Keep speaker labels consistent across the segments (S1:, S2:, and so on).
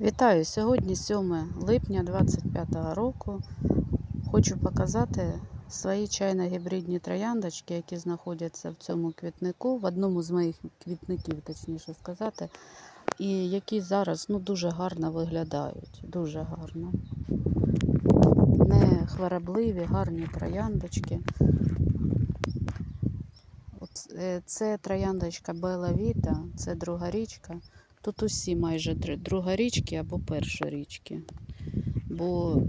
S1: Вітаю! Сьогодні 7 липня 2025 року. Хочу показати свої чайно-гібридні трояндочки, які знаходяться в цьому квітнику, в одному з моїх квітників, точніше сказати, і які зараз ну, дуже гарно виглядають. Дуже гарно. Не хворобливі, гарні трояндочки. Е, Це трояндочка Бела Віта, це друга річка. Тут усі майже три друга річки або перша річки. Бо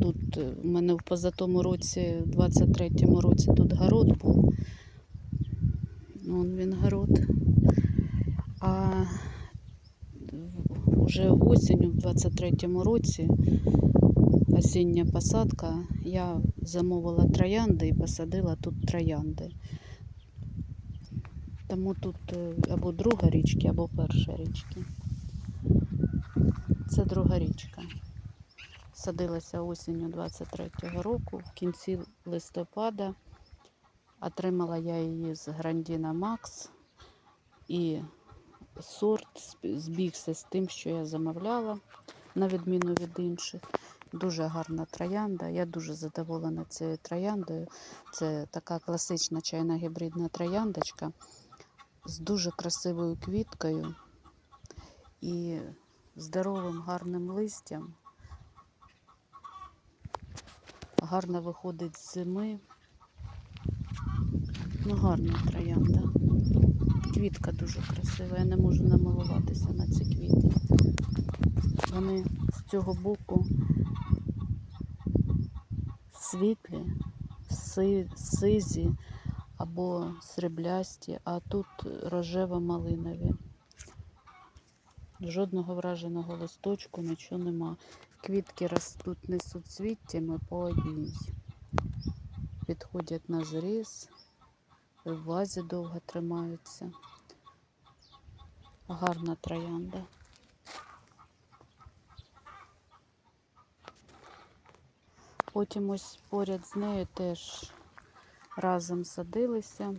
S1: тут е, у мене в позатому році, в 23-му році, тут город був. Вон він город. А вже осінню, в 23-му році, осіння посадка, я замовила троянди і посадила тут троянди. Тому тут е, або друга річки, або перша річки. Це друга річка. Садилася осінню 23-го року, в кінці листопада. Отримала я її з Грандіна Макс. І сорт збігся з тим, що я замовляла, на відміну від інших. Дуже гарна троянда. Я дуже задоволена цією трояндою. Це така класична чайна гібридна трояндочка з дуже красивою квіткою і здоровим гарним листям. Гарно виходить з зими. Ну, гарна троянда. Квітка дуже красива. Я не можу намилуватися на ці квіти. Вони з цього боку світлі, си- сизі або сріблясті, а тут рожево-малинові. Жодного враженого листочку, нічого нема. Квітки ростуть не суцвіттями по одній. Підходять на зріз, в вазі довго тримаються. Гарна троянда. Потім ось поряд з нею теж разом садилися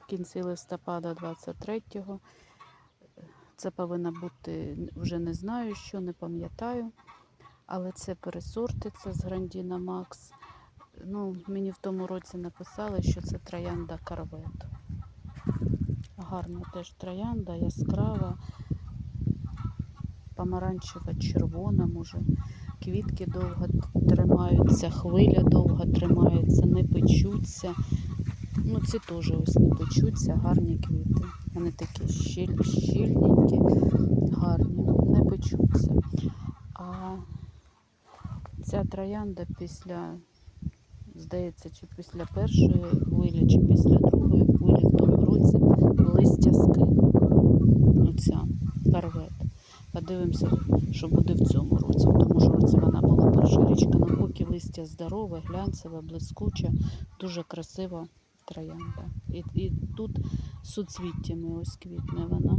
S1: в кінці листопада 23-го. Це повинно бути, вже не знаю, що, не пам'ятаю. Але це пересорти, це з Грандіна Макс. Ну, мені в тому році написали, що це троянда Карвет. Гарна теж троянда, яскрава, помаранчева, червона, може. Квітки довго тримаються, хвиля довго тримається, не печуться. Ну, ці теж ось не печуться, гарні квіти. Вони такі щіль, щільненькі, гарні, не печуться. А ця троянда після, здається, чи після першої хвилі, чи після другої хвилі в тому році листя скинула. Оця карвет. Подивимося, що буде в цьому році. В тому ж році вона була перша річка, але поки листя здорове, глянцеве, блискуче, дуже красива троянда. І, і тут суцвіттями ось квітне вона.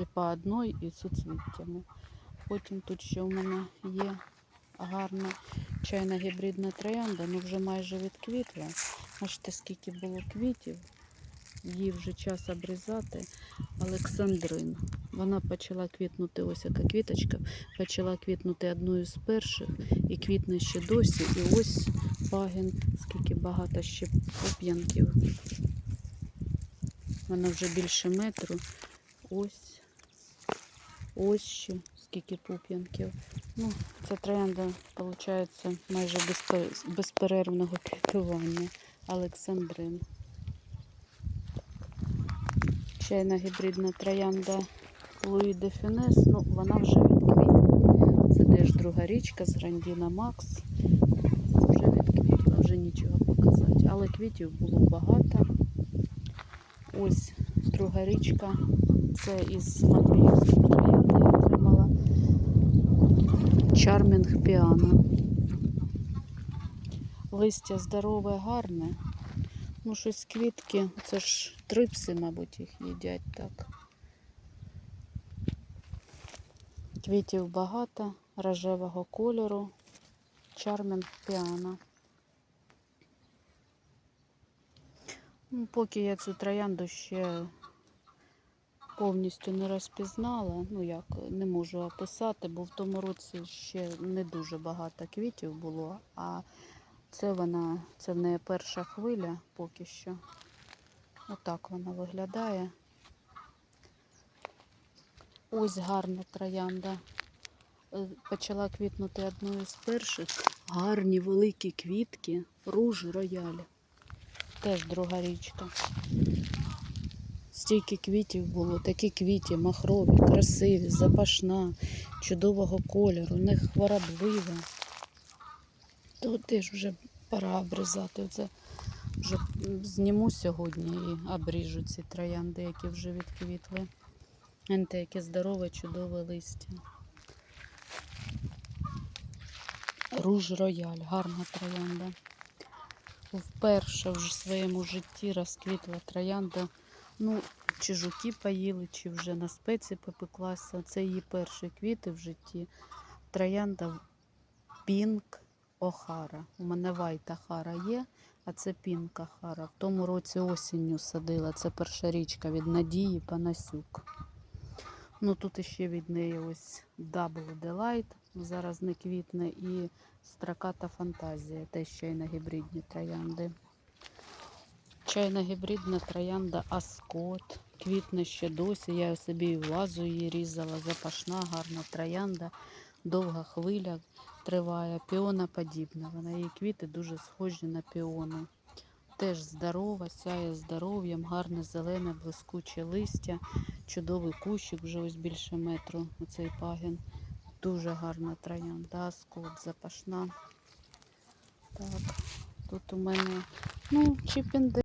S1: І по одній, і суцвіттями. Потім тут ще у мене є гарна чайна гібридна троянда, ну вже майже відквітла. Бачите, скільки було квітів. Її вже час обрізати. Олександрин. Вона почала квітнути, ось яка квіточка, почала квітнути одною з перших і квітне ще досі. І ось пагін, скільки багато ще пуп'янків. Вона вже більше метру. Ось. Ось ще скільки пуп'янків. Ну, ця троянда, виходить, майже безперервного квітування. Олександрин. Чайна гібридна троянда Луї де Фінес, ну вона вже відквітла. Це теж друга річка з Грандіна Макс. Вже відквітла, вже нічого показати. Але квітів було багато. Ось друга річка. Це із Матвіївської троянди я отримала. Чармінг піано. Листя здорове, гарне. Ну, щось квітки, це ж трипси, мабуть, їх їдять так. Квітів багато, рожевого кольору, чармінг піано. Ну, поки я цю троянду ще повністю не розпізнала. Ну як, не можу описати, бо в тому році ще не дуже багато квітів було. А це вона, це в неї перша хвиля поки що. Отак вона виглядає. Ось гарна троянда. Е, Почала квітнути одною з перших. Гарні великі квітки, руж рояль. Теж друга річка. Стільки квітів було, такі квіті, махрові, красиві, запашна, чудового кольору, не хвороблива. То теж вже пора обрізати. Оце вже зніму сьогодні і обріжу ці троянди, які вже відквітли. Гляньте, яке здорове, чудове листя. Руж рояль, гарна троянда. Вперше в своєму житті розквітла троянда. Ну, чи жуки поїли, чи вже на спеці попеклася. Це її перші квіти в житті. Троянда Пінк Охара. У мене Вайта Хара є, а це Пінк Охара. В тому році осінню садила. Це перша річка від Надії Панасюк. Ну тут іще від неї ось Double Delight. Зараз не квітне і строката фантазія, те ще й на гібридні троянди. Чайна гібридна троянда Аскот. Квітне ще досі. Я собі і вазу її різала. Запашна, гарна троянда, довга хвиля триває, піона подібна. Вона її квіти дуже схожі на піони. Теж здорова, сяє здоров'ям, гарне зелене, блискуче листя, чудовий кущик, вже ось більше метру. Оцей пагін. Дуже гарна троянда, скот, запашна. Так, тут у мене, ну, чіпінди.